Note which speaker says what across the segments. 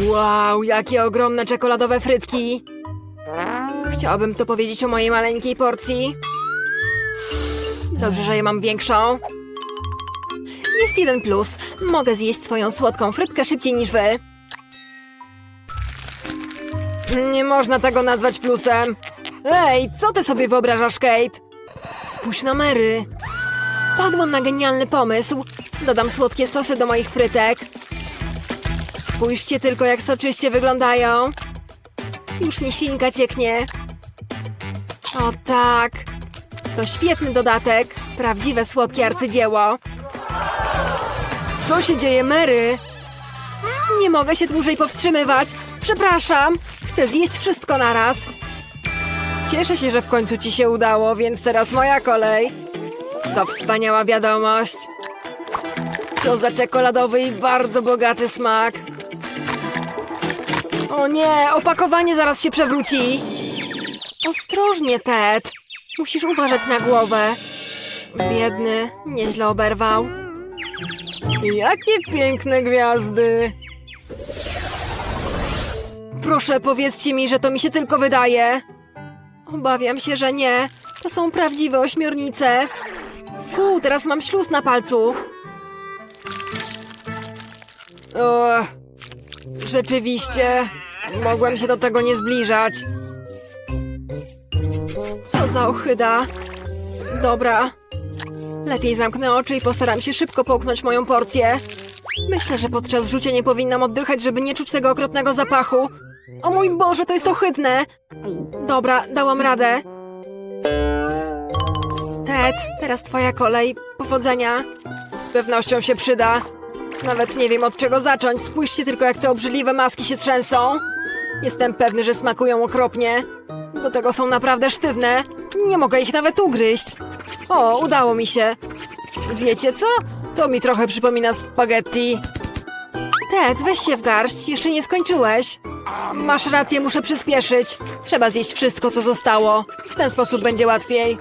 Speaker 1: Wow, jakie ogromne czekoladowe frytki! Chciałabym to powiedzieć o mojej maleńkiej porcji. Dobrze, że ja mam większą. Jest jeden plus. Mogę zjeść swoją słodką frytkę szybciej niż wy. Nie można tego nazwać plusem. Ej, co ty sobie wyobrażasz, Kate? Spójrz na Mary. Padłam na genialny pomysł. Dodam słodkie sosy do moich frytek. Spójrzcie tylko, jak soczyście wyglądają. Już mi ślinka cieknie. O tak. To świetny dodatek. Prawdziwe słodkie arcydzieło. Co się dzieje, Mary? Nie mogę się dłużej powstrzymywać. Przepraszam. Chcę zjeść wszystko naraz. Cieszę się, że w końcu ci się udało, więc teraz moja kolej. To wspaniała wiadomość. Co za czekoladowy i bardzo bogaty smak. O nie, opakowanie zaraz się przewróci. Ostrożnie, Ted. Musisz uważać na głowę. Biedny, nieźle oberwał. Jakie piękne gwiazdy. Proszę, powiedzcie mi, że to mi się tylko wydaje. Obawiam się, że nie. To są prawdziwe ośmiornice. Fu, teraz mam śluz na palcu. O, rzeczywiście, mogłem się do tego nie zbliżać. Co za ochyda. Dobra. Lepiej zamknę oczy i postaram się szybko połknąć moją porcję. Myślę, że podczas rzucia nie powinnam oddychać, żeby nie czuć tego okropnego zapachu. O mój Boże, to jest ohydne! Dobra, dałam radę. Ted, teraz twoja kolej. Powodzenia. Z pewnością się przyda. Nawet nie wiem od czego zacząć. Spójrzcie tylko, jak te obrzydliwe maski się trzęsą. Jestem pewny, że smakują okropnie. Do tego są naprawdę sztywne. Nie mogę ich nawet ugryźć. O, udało mi się. Wiecie co? To mi trochę przypomina spaghetti. Ted, weź się w garść, jeszcze nie skończyłeś. Masz rację, muszę przyspieszyć. Trzeba zjeść wszystko, co zostało. W ten sposób będzie łatwiej.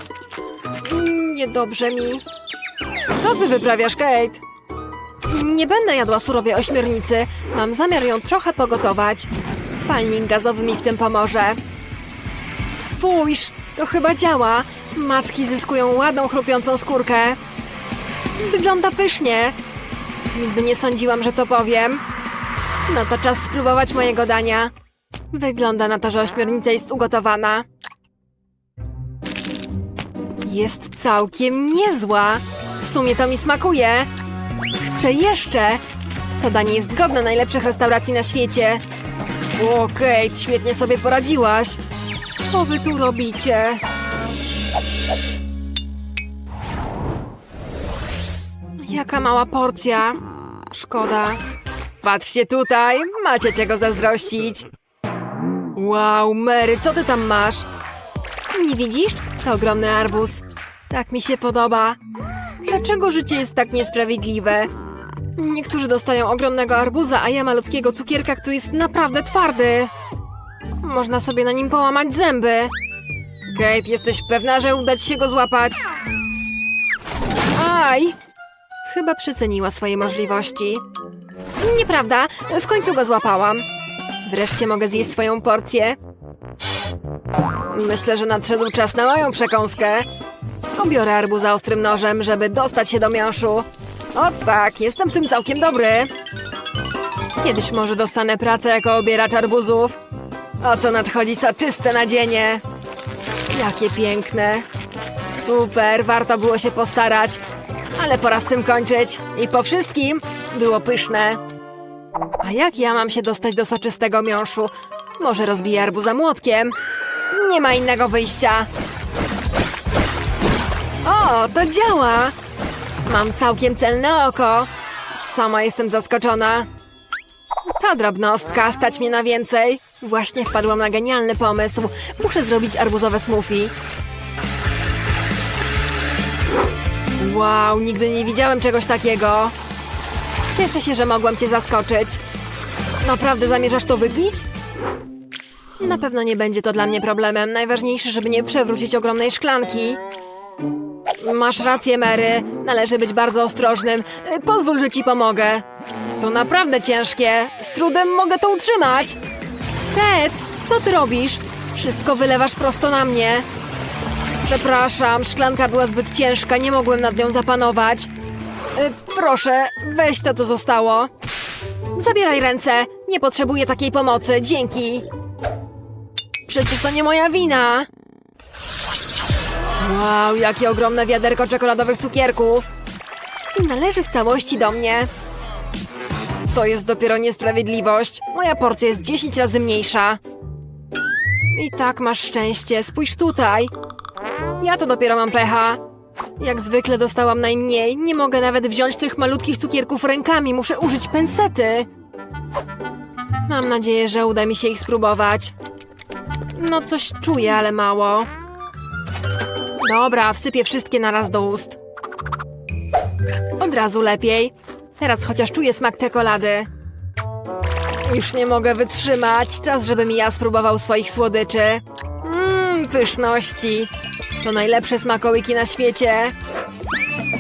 Speaker 1: Mm, Niedobrze mi. Co ty wyprawiasz, Kate? Nie będę jadła surowej ośmiornicy. Mam zamiar ją trochę pogotować. Palnik gazowy mi w tym pomoże. Spójrz, to chyba działa. Macki zyskują ładną, chrupiącą skórkę. Wygląda pysznie. Nigdy nie sądziłam, że to powiem. No to czas spróbować mojego dania. Wygląda na to, że ośmiornica jest ugotowana. Jest całkiem niezła. W sumie to mi smakuje. Chcę jeszcze. To danie jest godne najlepszych restauracji na świecie. O, Kate, świetnie sobie poradziłaś. Co wy tu robicie? Jaka mała porcja. Szkoda. Patrzcie tutaj, macie czego zazdrościć. Wow, Mary, co ty tam masz? Nie widzisz? To ogromny arbuz. Tak mi się podoba. Dlaczego życie jest tak niesprawiedliwe? Niektórzy dostają ogromnego arbuza, a ja malutkiego cukierka, który jest naprawdę twardy. Można sobie na nim połamać zęby. Kate, jesteś pewna, że uda ci się go złapać? Aj! Chyba przeceniła swoje możliwości. Nieprawda, w końcu go złapałam. Wreszcie mogę zjeść swoją porcję. Myślę, że nadszedł czas na moją przekąskę. Obiorę arbuza ostrym nożem, żeby dostać się do miąższu. O tak, jestem w tym całkiem dobry. Kiedyś może dostanę pracę jako obieracz arbuzów. Oto nadchodzi soczyste nadzienie. Jakie piękne. Super, warto było się postarać. Ale pora z tym kończyć. I po wszystkim było pyszne. A jak ja mam się dostać do soczystego miąższu? Może rozbiję arbuza młotkiem? Nie ma innego wyjścia. O, to działa! Mam całkiem celne oko. Sama jestem zaskoczona. Ta drobnostka stać mnie na więcej. Właśnie wpadłam na genialny pomysł. Muszę zrobić arbuzowe smoothie. Wow, nigdy nie widziałem czegoś takiego. Cieszę się, że mogłam cię zaskoczyć. Naprawdę zamierzasz to wypić? Na pewno nie będzie to dla mnie problemem. Najważniejsze, żeby nie przewrócić ogromnej szklanki. Masz rację, Mary. Należy być bardzo ostrożnym. Y, Pozwól, że ci pomogę. To naprawdę ciężkie. Z trudem mogę to utrzymać. Ted, co ty robisz? Wszystko wylewasz prosto na mnie. Przepraszam, szklanka była zbyt ciężka, nie mogłem nad nią zapanować. Y, proszę, weź to, co zostało. Zabieraj ręce. Nie potrzebuję takiej pomocy, dzięki. Przecież to nie moja wina. Wow, jakie ogromne wiaderko czekoladowych cukierków. I należy w całości do mnie. To jest dopiero niesprawiedliwość. Moja porcja jest 10 razy mniejsza. I tak masz szczęście, spójrz tutaj. Ja to dopiero mam pecha. Jak zwykle dostałam najmniej. Nie mogę nawet wziąć tych malutkich cukierków rękami. Muszę użyć pensety. Mam nadzieję, że uda mi się ich spróbować. No, coś czuję, ale mało. Dobra, wsypię wszystkie naraz do ust. Od razu lepiej. Teraz chociaż czuję smak czekolady. Już nie mogę wytrzymać. Czas, żebym ja spróbował swoich słodyczy. Mmm, pyszności. To najlepsze smakołyki na świecie.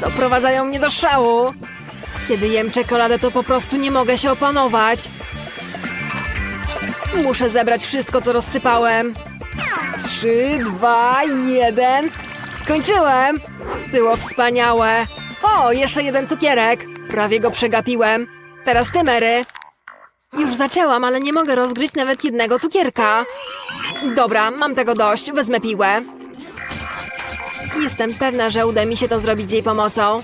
Speaker 1: Doprowadzają mnie do szału. Kiedy jem czekoladę, to po prostu nie mogę się opanować. Muszę zebrać wszystko, co rozsypałem. Trzy, dwa, jeden. Skończyłem! Było wspaniałe. O, jeszcze jeden cukierek. Prawie go przegapiłem. Teraz ty, Mary. Już zaczęłam, ale nie mogę rozgryźć nawet jednego cukierka. Dobra, mam tego dość. Wezmę piłę. Jestem pewna, że uda mi się to zrobić z jej pomocą.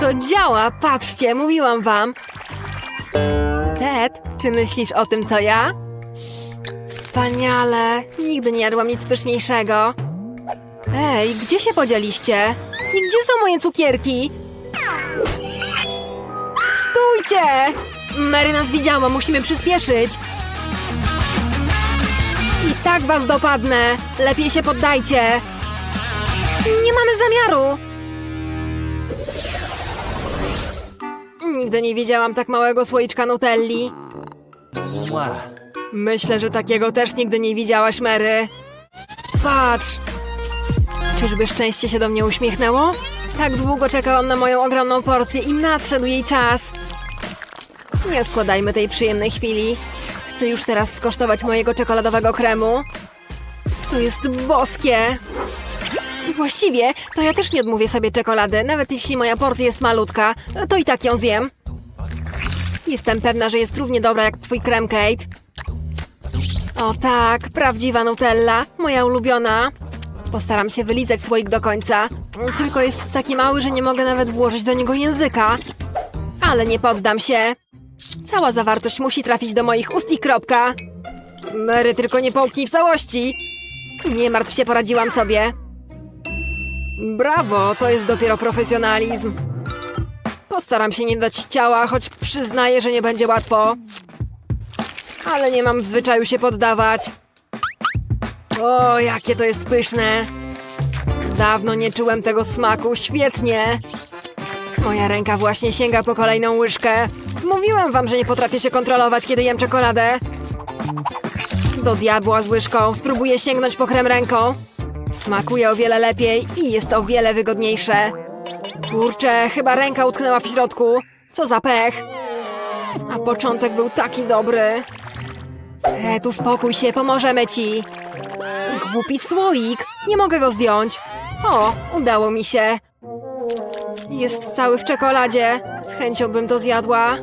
Speaker 1: To działa, patrzcie, mówiłam wam. Ted, czy myślisz o tym, co ja? Wspaniale. Nigdy nie jadłam nic pyszniejszego. Ej, gdzie się podzieliście? I gdzie są moje cukierki? Stójcie! Mary nas widziała, musimy przyspieszyć. I tak was dopadnę. Lepiej się poddajcie. Nie mamy zamiaru. Nigdy nie widziałam tak małego słoiczka Nutelli. Myślę, że takiego też nigdy nie widziałaś, Mary. Patrz! Czyżby szczęście się do mnie uśmiechnęło? Tak długo czekałam na moją ogromną porcję i nadszedł jej czas. Nie odkładajmy tej przyjemnej chwili. Chcę już teraz skosztować mojego czekoladowego kremu. To jest boskie. Właściwie, to ja też nie odmówię sobie czekolady, nawet jeśli moja porcja jest malutka, to i tak ją zjem. Jestem pewna, że jest równie dobra jak twój krem, Kate. O tak, prawdziwa Nutella, moja ulubiona. Postaram się wylizać słoik do końca. Tylko jest taki mały, że nie mogę nawet włożyć do niego języka. Ale nie poddam się. Cała zawartość musi trafić do moich ust i kropka. Mary, tylko nie połknij w całości. Nie martw się, poradziłam sobie. Brawo, to jest dopiero profesjonalizm. Postaram się nie dać ciała, choć przyznaję, że nie będzie łatwo. Ale nie mam w zwyczaju się poddawać. O, jakie to jest pyszne. Dawno nie czułem tego smaku, świetnie. Moja ręka właśnie sięga po kolejną łyżkę. Mówiłem wam, że nie potrafię się kontrolować, kiedy jem czekoladę. Do diabła z łyżką, spróbuję sięgnąć po krem ręką. Smakuje o wiele lepiej i jest o wiele wygodniejsze. Kurczę, chyba ręka utknęła w środku. Co za pech. A początek był taki dobry. E, tu spokój się, pomożemy ci. Głupi słoik, nie mogę go zdjąć. O, udało mi się. Jest cały w czekoladzie. Z chęcią bym to zjadła.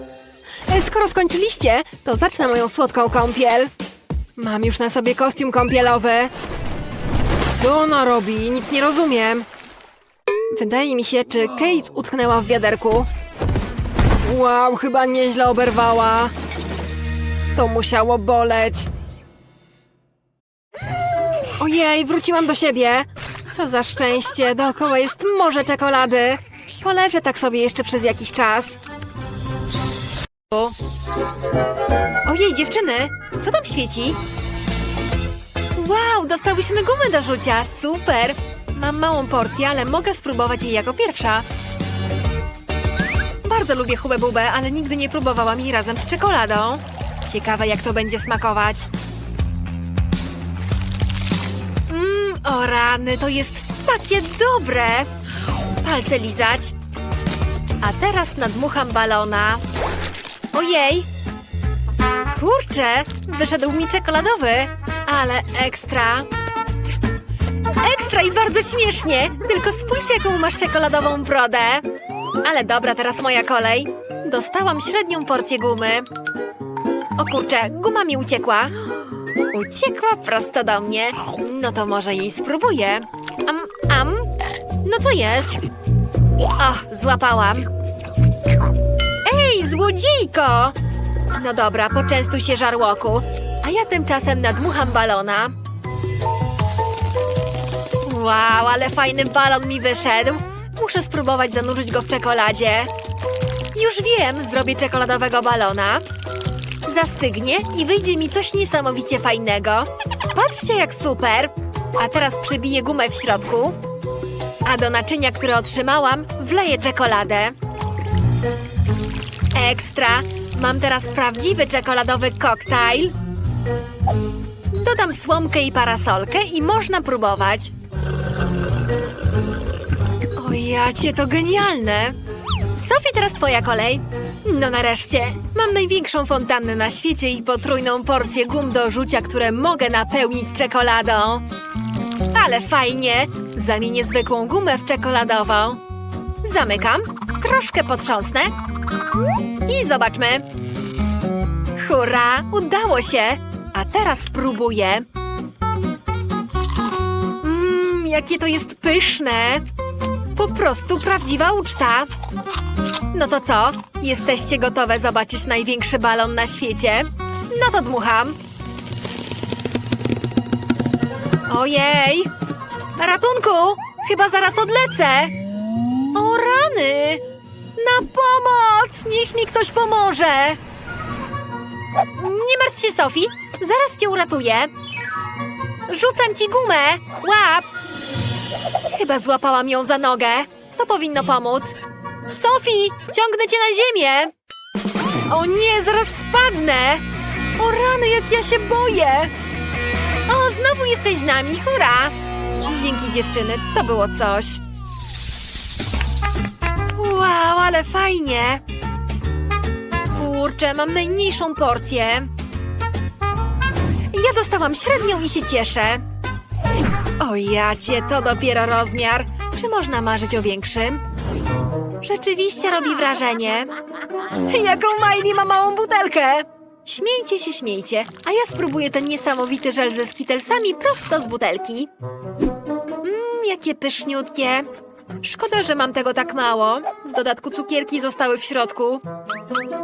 Speaker 1: E, skoro skończyliście, to zacznę moją słodką kąpiel. Mam już na sobie kostium kąpielowy. Co ona robi? Nic nie rozumiem. Wydaje mi się, czy Kate utknęła w wiaderku. Wow, chyba nieźle oberwała. To musiało boleć. Ojej, wróciłam do siebie. Co za szczęście, dookoła jest morze czekolady. Poleżę tak sobie jeszcze przez jakiś czas. Ojej, dziewczyny, co tam świeci? Wow, dostałyśmy gumy do rzucia, super! Mam małą porcję, ale mogę spróbować jej jako pierwsza. Bardzo lubię hubę bubę, ale nigdy nie próbowałam jej razem z czekoladą. Ciekawe, jak to będzie smakować. O rany, to jest takie dobre! Palce lizać. A teraz nadmucham balona.
Speaker 2: Ojej! Kurczę, wyszedł mi czekoladowy, ale ekstra. Ekstra i bardzo śmiesznie! Tylko spójrz, jaką masz czekoladową brodę. Ale dobra, teraz moja kolej. Dostałam średnią porcję gumy. O kurczę, guma mi uciekła. Uciekła prosto do mnie. No to może jej spróbuję. Am, am. No co jest? O, złapałam. Ej, złodziejko! No dobra, poczęstuj się żarłoku, a ja tymczasem nadmucham balona. Wow, ale fajny balon mi wyszedł. Muszę spróbować zanurzyć go w czekoladzie. Już wiem, zrobię czekoladowego balona. Zastygnie i wyjdzie mi coś niesamowicie fajnego. Patrzcie, jak super! A teraz przybiję gumę w środku. A do naczynia, które otrzymałam, wleję czekoladę. Ekstra! Mam teraz prawdziwy czekoladowy koktajl. Dodam słomkę i parasolkę i można próbować. O jacie, to genialne! Sofie, teraz twoja kolej. No nareszcie. Mam największą fontannę na świecie i potrójną porcję gum do rzucia, które mogę napełnić czekoladą. Ale fajnie. Zamienię zwykłą gumę w czekoladową. Zamykam, troszkę potrząsnę i zobaczmy. Hurra, udało się. A teraz spróbuję. Mmm, jakie to jest pyszne. Po prostu prawdziwa uczta. No to co? Jesteście gotowe zobaczyć największy balon na świecie? No to dmucham. Ojej! Ratunku! Chyba zaraz odlecę! O rany! Na pomoc! Niech mi ktoś pomoże! Nie martw się, Sofii. Zaraz cię uratuję. Rzucam ci gumę! Łap! Chyba złapałam ją za nogę. To powinno pomóc. Sofii, ciągnę cię na ziemię! O nie, zaraz spadnę! O rany, jak ja się boję! O, znowu jesteś z nami, hurra! Dzięki dziewczyny, to było coś. Wow, ale fajnie! Kurczę, mam najmniejszą porcję. Ja dostałam średnią i się cieszę. O jacie, to dopiero rozmiar. Czy można marzyć o większym? Rzeczywiście robi wrażenie. Jaką Miley ma małą butelkę! Śmiejcie się, śmiejcie, a ja spróbuję ten niesamowity żel ze skitelsami prosto z butelki. Mmm, jakie pyszniutkie. Szkoda, że mam tego tak mało. W dodatku cukierki zostały w środku.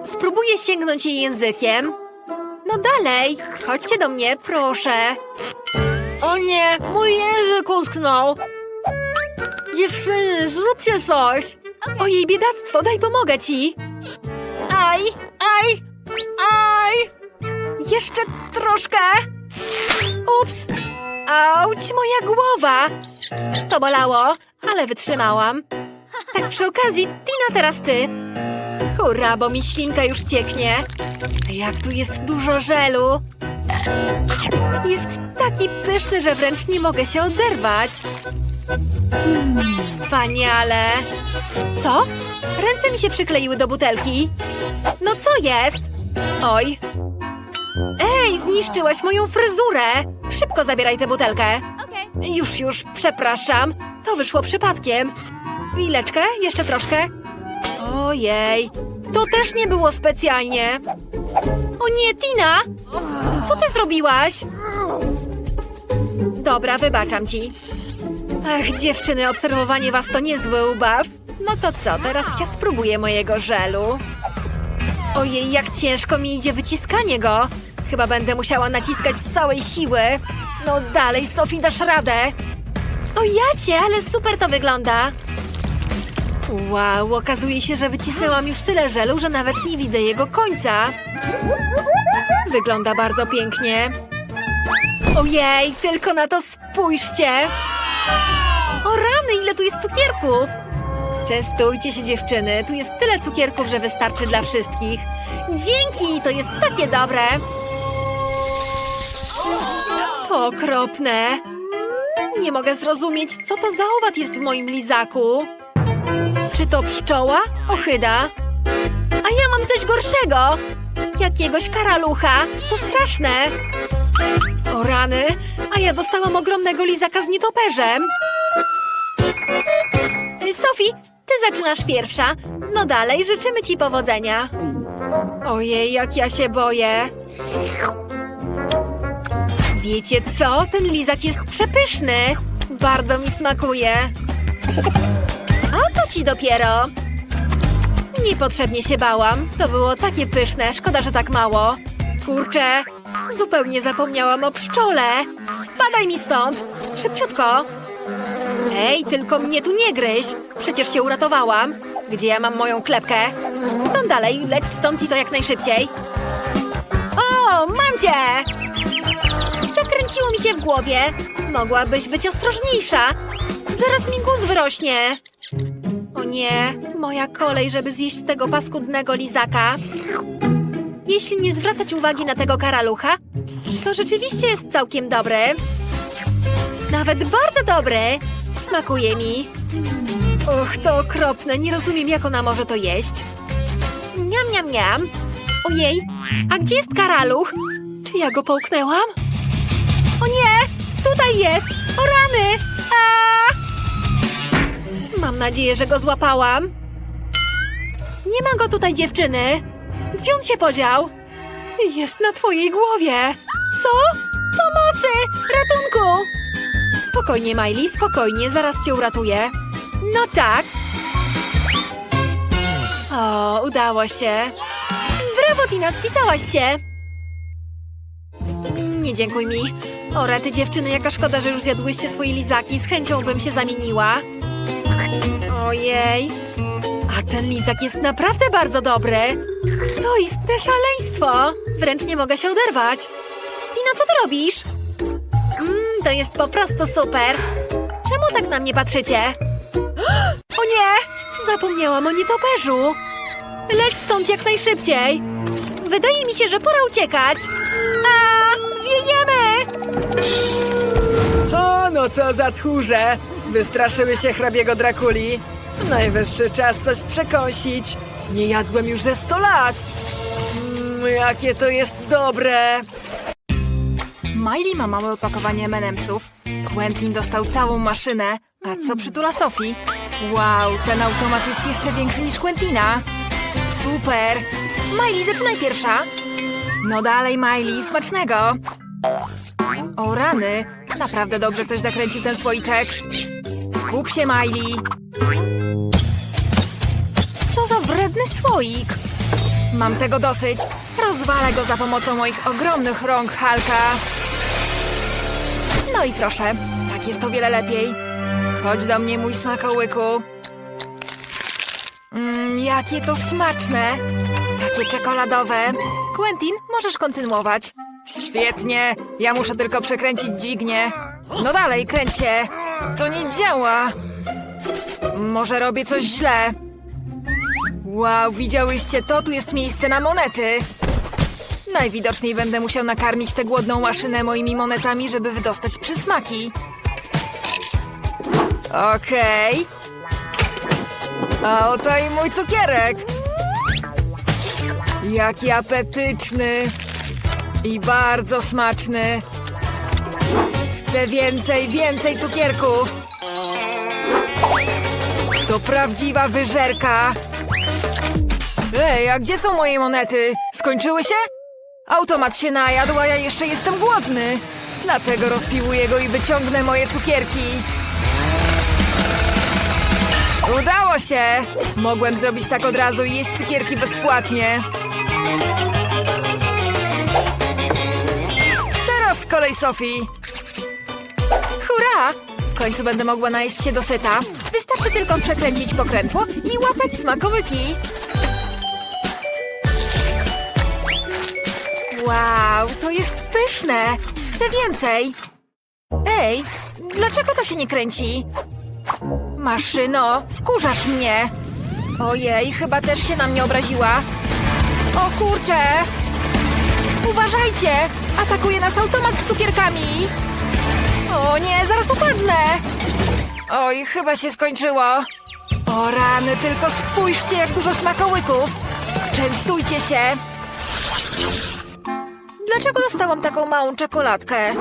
Speaker 2: Spróbuję sięgnąć jej językiem. No dalej, chodźcie do mnie, proszę. O nie, mój język usknął. Dziewczyny, zróbcie coś. Ojej, biedactwo, daj pomogę ci. Aj, aj, aj. Jeszcze troszkę. Ups. Auć, moja głowa. To bolało, ale wytrzymałam. Tak przy okazji, Tina, teraz ty. Hurra, bo mi ślinka już cieknie. Jak tu jest dużo żelu. Jest taki pyszny, że wręcz nie mogę się oderwać. Wspaniale. Co? Ręce mi się przykleiły do butelki. No co jest? Oj. Ej, zniszczyłaś moją fryzurę. Szybko zabieraj tę butelkę. Już, już, przepraszam. To wyszło przypadkiem. Chwileczkę, jeszcze troszkę. Ojej, to też nie było specjalnie. O nie, Tina! Co ty zrobiłaś? Dobra, wybaczam ci. Ach, dziewczyny, obserwowanie was to niezły ubaw. No to co, teraz ja spróbuję mojego żelu. Ojej, jak ciężko mi idzie wyciskanie go. Chyba będę musiała naciskać z całej siły. No dalej, Sofii, dasz radę. O jacie, ale super to wygląda. Wow, okazuje się, że wycisnęłam już tyle żelu, że nawet nie widzę jego końca. Wygląda bardzo pięknie. Ojej, tylko na to spójrzcie! O rany, ile tu jest cukierków! Częstujcie się dziewczyny, tu jest tyle cukierków, że wystarczy dla wszystkich. Dzięki, to jest takie dobre! To okropne! Nie mogę zrozumieć, co to za owad jest w moim lizaku. Czy to pszczoła? Ochyda. A ja mam coś gorszego. Jakiegoś karalucha. To straszne. O rany, a ja dostałam ogromnego lizaka z nietoperzem. Y, Sophie, ty zaczynasz pierwsza. No dalej, życzymy ci powodzenia. Ojej, jak ja się boję. Wiecie co? Ten lizak jest przepyszny. Bardzo mi smakuje. A to ci dopiero. Niepotrzebnie się bałam. To było takie pyszne, szkoda, że tak mało. Kurczę, zupełnie zapomniałam o pszczole. Spadaj mi stąd! Szybciutko! Ej, tylko mnie tu nie gryź! Przecież się uratowałam. Gdzie ja mam moją klepkę? No dalej, leć stąd i to jak najszybciej. O, mam cię! Zakręciło mi się w głowie. Mogłabyś być ostrożniejsza. Zaraz mi guz wyrośnie. O nie, moja kolej, żeby zjeść tego paskudnego lizaka. Jeśli nie zwracać uwagi na tego karalucha, to rzeczywiście jest całkiem dobry. Nawet bardzo dobry. Smakuje mi. Och, to okropne. Nie rozumiem, jak ona może to jeść. Niam, niam, niam. Ojej, a gdzie jest karaluch? Czy ja go połknęłam? O nie! Tutaj jest! O rany! A! Mam nadzieję, że go złapałam. Nie ma go tutaj, dziewczyny. Gdzie on się podział? Jest na twojej głowie. Co? Pomocy! Ratunku! Spokojnie, Miley, spokojnie, zaraz cię uratuję. No tak. O, udało się. Brawo, Tina, spisałaś się. Nie dziękuj mi. O, rety dziewczyny, jaka szkoda, że już zjadłyście swoje lizaki. Z chęcią bym się zamieniła. Ojej. A ten lizak jest naprawdę bardzo dobry. To istne szaleństwo. Wręcz nie mogę się oderwać. Tina, co ty robisz? Mmm, to jest po prostu super. Czemu tak na mnie patrzycie? O nie! Zapomniałam o nietoperzu. Leć stąd jak najszybciej. Wydaje mi się, że pora uciekać. A, wiejemy!
Speaker 1: O, no co za tchórze! Wystraszyły się hrabiego Drakuli. Najwyższy czas coś przekąsić. Nie jadłem już ze 100 lat. Mmm, jakie to jest dobre! Miley ma małe opakowanie M&M'sów. Quentin dostał całą maszynę. A co przytula Sophie? Wow, ten automat jest jeszcze większy niż Quentina. Super! Miley, zaczynaj pierwsza. No dalej, Miley, smacznego. O rany, naprawdę dobrze ktoś zakręcił ten słoiczek. Skup się, Miley. Wredny słoik. Mam tego dosyć. Rozwalę go za pomocą moich ogromnych rąk, Halka. No i proszę, tak jest o wiele lepiej. Chodź do mnie, mój smakołyku. Mmm, jakie to smaczne. Takie czekoladowe. Quentin, możesz kontynuować. Świetnie. Ja muszę tylko przekręcić dźwignię. No dalej, kręć się. To nie działa. Może robię coś źle. Wow, widziałyście to? Tu jest miejsce na monety. Najwidoczniej będę musiał nakarmić tę głodną maszynę moimi monetami, żeby wydostać przysmaki. Okej. A oto i mój cukierek. Jaki apetyczny. I bardzo smaczny. Chcę więcej, więcej cukierków. To prawdziwa wyżerka. Ej, a gdzie są moje monety? Skończyły się? Automat się najadł, a ja jeszcze jestem głodny. Dlatego rozpiłuję go i wyciągnę moje cukierki. Udało się! Mogłem zrobić tak od razu i jeść cukierki bezpłatnie. Teraz z kolei Sofii. Hurra! W końcu będę mogła najeść się dosyta. Wystarczy tylko przekręcić pokrętło i łapać smakołyki. Wow, to jest pyszne! Chcę więcej! Ej, dlaczego to się nie kręci? Maszyno, wkurzasz mnie! Ojej, chyba też się na mnie obraziła. O kurczę! Uważajcie! Atakuje nas automat z cukierkami! O nie, zaraz upadnę! Oj, chyba się skończyło. O rany, tylko spójrzcie, jak dużo smakołyków!
Speaker 2: Częstujcie się! Dlaczego dostałam taką małą czekoladkę?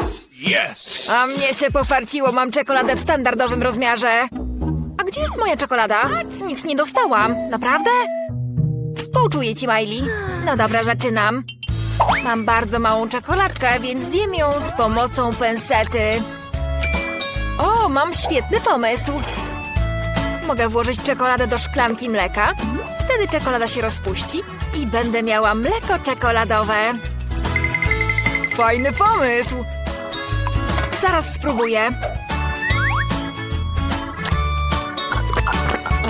Speaker 3: Yes!
Speaker 2: A mnie się pofarciło, mam czekoladę w standardowym rozmiarze. A gdzie jest moja czekolada? Nic nie dostałam. Naprawdę? Współczuję ci, Miley. No dobra, zaczynam. Mam bardzo małą czekoladkę, więc zjem ją z pomocą pensety. O, mam świetny pomysł. Mogę włożyć czekoladę do szklanki mleka. Wtedy czekolada się rozpuści i będę miała mleko czekoladowe.
Speaker 1: Fajny pomysł!
Speaker 2: Zaraz spróbuję.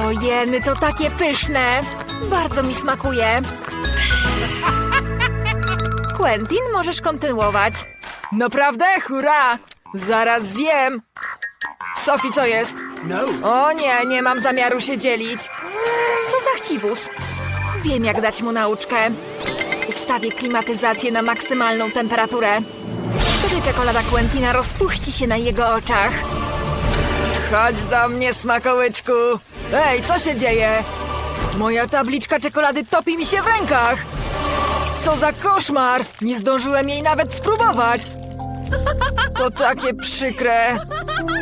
Speaker 2: Ojeny, to takie pyszne. Bardzo mi smakuje. Quentin, możesz kontynuować.
Speaker 1: Naprawdę? Hurra! Zaraz zjem! Sophie, co jest?
Speaker 3: No!
Speaker 1: O nie, nie mam zamiaru się dzielić.
Speaker 2: Co za chciwus? Wiem, jak dać mu nauczkę. Ustawię klimatyzację na maksymalną temperaturę. Wtedy czekolada Quentina rozpuści się na jego oczach.
Speaker 1: Chodź do mnie, smakołyczku! Ej, co się dzieje? Moja tabliczka czekolady topi mi się w rękach! Co za koszmar! Nie zdążyłem jej nawet spróbować! To takie przykre.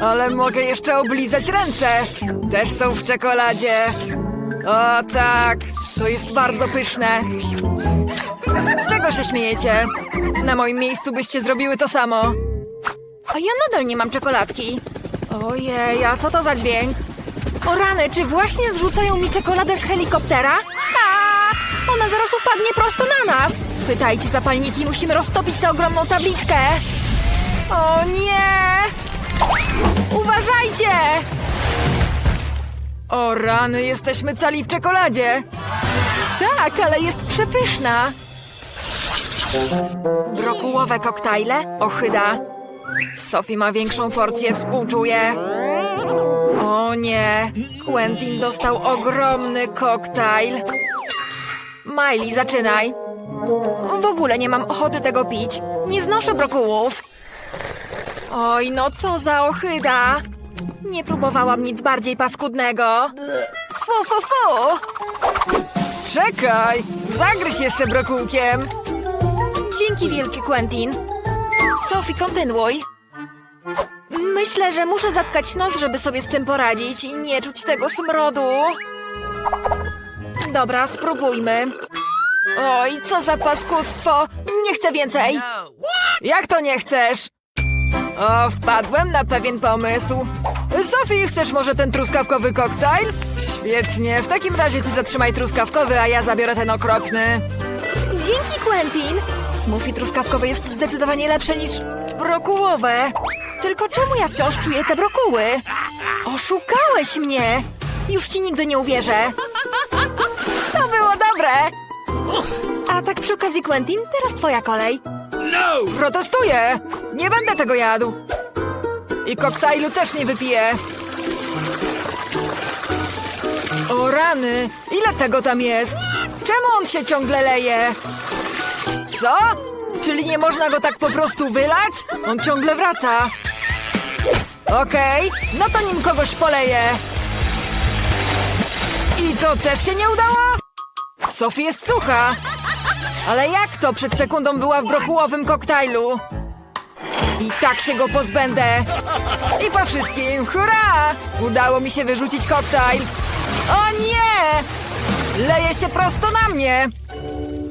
Speaker 1: Ale mogę jeszcze oblizać ręce. Też są w czekoladzie. O tak, to jest bardzo pyszne. Z czego się śmiejecie? Na moim miejscu byście zrobiły to samo.
Speaker 2: A ja nadal nie mam czekoladki.
Speaker 1: Ojej, a co to za dźwięk?
Speaker 2: O rany, czy właśnie zrzucają mi czekoladę z helikoptera? A, ona zaraz upadnie prosto na nas. Pytajcie zapalniki, musimy roztopić tę ogromną tabliczkę.
Speaker 1: O nie!
Speaker 2: Uważajcie!
Speaker 1: O rany, jesteśmy cali w czekoladzie!
Speaker 2: Tak, ale jest przepyszna. Brokułowe koktajle?
Speaker 1: Ochyda. Sophie ma większą porcję, współczuję. O nie, Quentin dostał ogromny koktajl.
Speaker 2: Miley, zaczynaj. W ogóle nie mam ochoty tego pić. Nie znoszę brokułów. Oj, no co za ochyda. Nie próbowałam nic bardziej paskudnego. Fu, fu, fu.
Speaker 1: Czekaj, zagryź jeszcze brokułkiem.
Speaker 2: Dzięki wielki Quentin. Sophie, kontynuuj. Myślę, że muszę zatkać nos, żeby sobie z tym poradzić i nie czuć tego smrodu. Dobra, spróbujmy. Oj, co za paskudztwo! Nie chcę więcej!
Speaker 1: Jak to nie chcesz? O, wpadłem na pewien pomysł. Sophie, chcesz może ten truskawkowy koktajl? Świetnie, w takim razie ty zatrzymaj truskawkowy, a ja zabiorę ten okropny.
Speaker 2: Dzięki, Quentin! Smoothie truskawkowe jest zdecydowanie lepsze niż brokułowe. Tylko czemu ja wciąż czuję te brokuły? Oszukałeś mnie! Już ci nigdy nie uwierzę. To było dobre! A tak przy okazji, Quentin, teraz twoja kolej.
Speaker 3: No!
Speaker 1: Protestuję! Nie będę tego jadł! I koktajlu też nie wypiję! O rany! Ile tego tam jest? Czemu on się ciągle leje? Co? Czyli nie można go tak po prostu wylać? On ciągle wraca. Okej, no to nim kogoś poleje. I to też się nie udało? Sophie jest sucha. Ale jak to? Przed sekundą była w brokułowym koktajlu. I tak się go pozbędę. I po wszystkim, hurra! Udało mi się wyrzucić koktajl. O nie! Leje się prosto na mnie.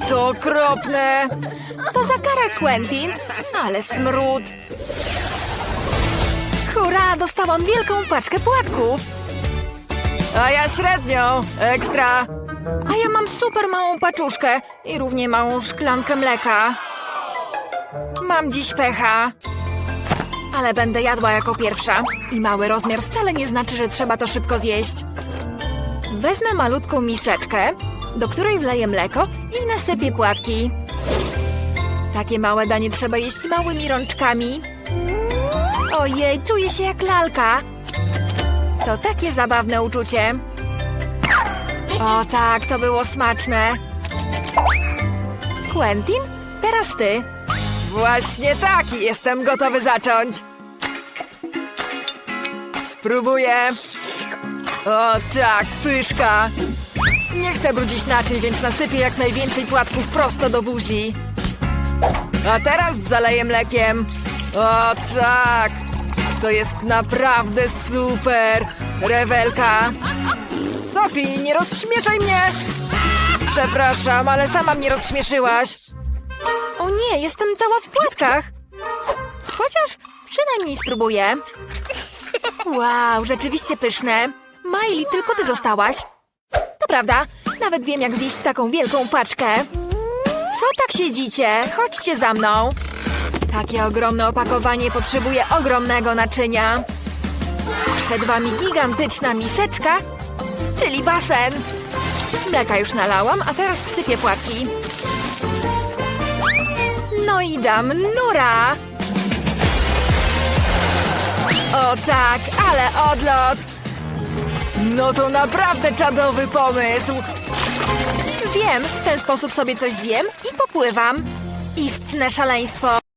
Speaker 1: To okropne.
Speaker 2: To za karę, Quentin. Ale smród. Hurra, dostałam wielką paczkę płatków.
Speaker 1: A ja średnią. Ekstra.
Speaker 2: A ja mam super małą paczuszkę i równie małą szklankę mleka. Mam dziś pecha. Ale będę jadła jako pierwsza. I mały rozmiar wcale nie znaczy, że trzeba to szybko zjeść. Wezmę malutką miseczkę, do której wleję mleko nasypię płatki. Takie małe danie trzeba jeść małymi rączkami. Ojej, czuję się jak lalka. To takie zabawne uczucie. O tak, to było smaczne. Quentin, teraz ty.
Speaker 1: Właśnie tak, jestem gotowy zacząć. Spróbuję. O tak, pyszka. Nie chcę brudzić naczyń, więc nasypię jak najwięcej płatków prosto do buzi. A teraz zaleję mlekiem. O tak! To jest naprawdę super! Rewelka! Sophie, nie rozśmieszaj mnie! Przepraszam, ale sama mnie rozśmieszyłaś.
Speaker 2: O nie, jestem cała w płatkach. Chociaż przynajmniej spróbuję. Wow, rzeczywiście pyszne. Miley, tylko ty zostałaś. Prawda, nawet wiem jak zjeść taką wielką paczkę. Co tak siedzicie? Chodźcie za mną. Takie ogromne opakowanie potrzebuje ogromnego naczynia. Przed wami gigantyczna miseczka, czyli basen. Mleka już nalałam, a teraz wsypię płatki. No i dam nura! O tak, ale odlot!
Speaker 1: No to naprawdę czadowy pomysł!
Speaker 2: Wiem, w ten sposób sobie coś zjem i popływam. Istne szaleństwo.